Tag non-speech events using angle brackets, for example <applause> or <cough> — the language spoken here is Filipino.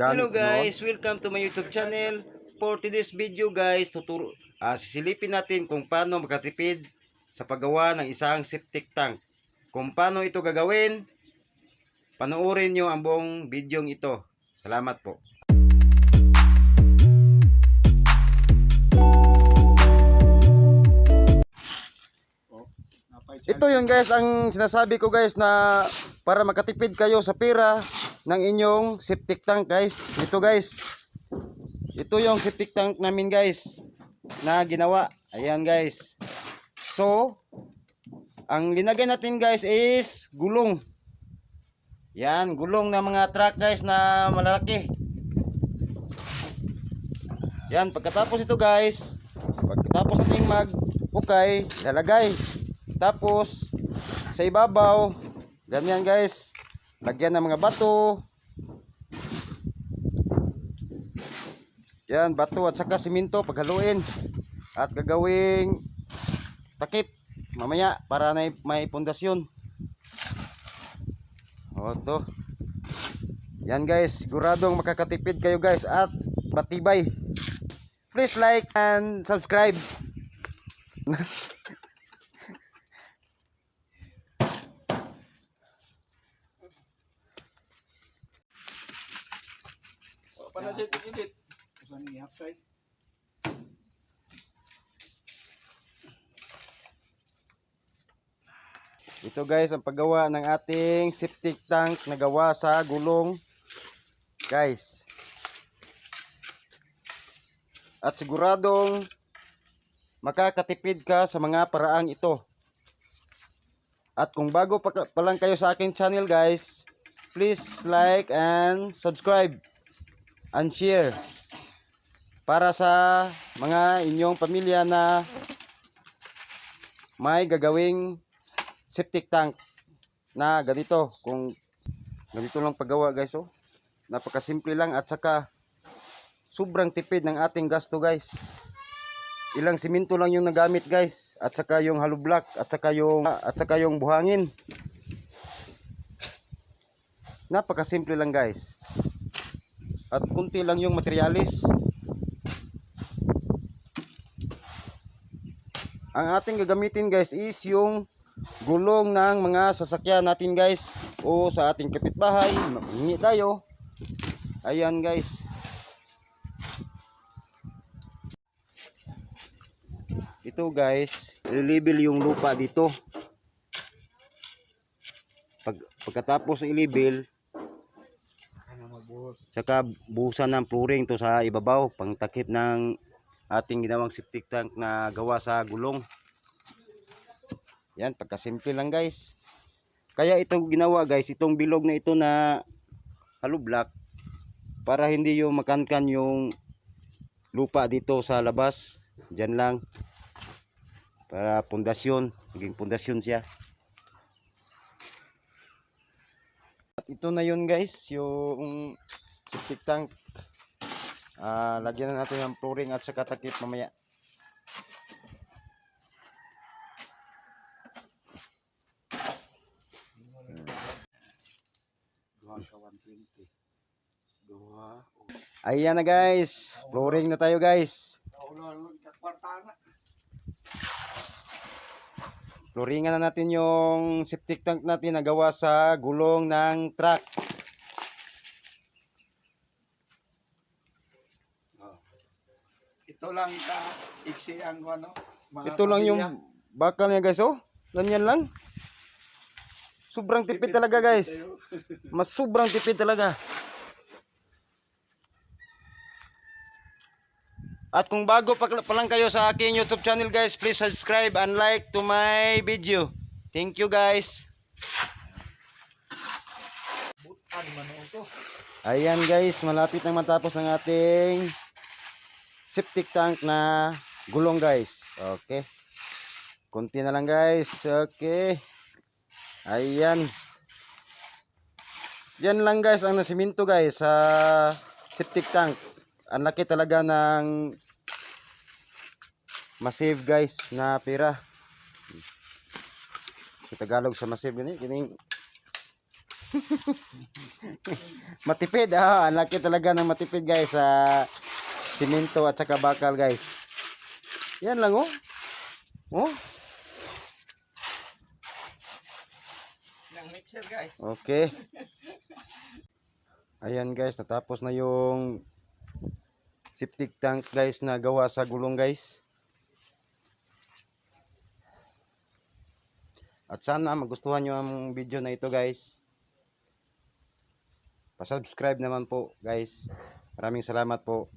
gamit Hello guys, welcome to my YouTube channel. For today's video guys, tuturo ah, sisilipin natin kung paano makatipid sa paggawa ng isang septic tank. Kung paano ito gagawin, panoorin nyo ang buong video ito. Salamat po. Ito yun guys, ang sinasabi ko guys na para makatipid kayo sa pera ng inyong septic tank guys. Ito guys. Ito yung septic tank namin guys na ginawa. Ayan guys. So, ang linagay natin guys is gulong. Yan, gulong na mga truck guys na malalaki. Yan, pagkatapos ito guys, pagkatapos nating maghukay, lalagay. Tapos, sa ibabaw, ganyan guys, lagyan ng mga bato. Yan, bato at saka simento paghaluin. At gagawing takip mamaya para na may pundasyon. O to. Yan guys, siguradong makakatipid kayo guys at matibay. Please like and subscribe. <laughs> Panasit, edit. Saan ni upside? Ito guys ang paggawa ng ating septic tank na gawa sa gulong. Guys. At siguradong makakatipid ka sa mga paraang ito. At kung bago pa, pa lang kayo sa aking channel guys, please like and subscribe and share para sa mga inyong pamilya na may gagawing septic tank na ganito. Kung ganito lang paggawa guys oh. Napakasimple lang at saka sobrang tipid ng ating gasto guys. Ilang simento lang yung nagamit guys at saka yung hollow block at saka yung at saka yung buhangin. Napakasimple lang guys at kunti lang yung materialis. Ang ating gagamitin guys is yung gulong ng mga sasakyan natin guys. O sa ating kapitbahay hingi tayo. Ayan guys. Ito guys ilibel yung lupa dito. Pag, pagkatapos ilibel? Saka buhusan ng flooring to sa ibabaw pangtakip ng ating ginawang septic tank na gawa sa gulong. Yan pagkasimple lang guys. Kaya ito ginawa guys itong bilog na ito na hollow block para hindi yung makankan yung lupa dito sa labas. Dyan lang. Para pundasyon maging pundasyon siya at ito na yun guys yung septic tank Ah, lagyan na natin ng flooring at saka takip mamaya. Gawa ka 120. Gawa. Ayan na guys. Flooring na tayo guys. Kakwarta na. Natin yung septic tank natin na gawa sa gulong ng truck. Ito lang ka iksi ang ano. Mga Ito lang yung bakal niya guys oh. Ganyan lang. Sobrang tipid talaga guys. <laughs> Mas sobrang tipid talaga. At kung bago pa, lang kayo sa aking YouTube channel guys, please subscribe and like to my video. Thank you guys. Ayan guys, malapit nang matapos ang ating septic tank na gulong guys. Okay. Kunti na lang guys. Okay. Ayan. Yan lang guys ang nasiminto guys sa septic tank. Ang laki talaga ng masave guys na pera. Sa Tagalog sa masave gani, kining <laughs> matipid, ah, ang laki talaga ng matipid guys sa simento at saka bakal guys. Yan lang oh. Oh, Ng mixer guys. okay. Ayan guys, natapos na yung septic tank guys na gawa sa gulong guys. At sana magustuhan nyo ang video na ito guys. Pasubscribe naman po guys. Maraming salamat po.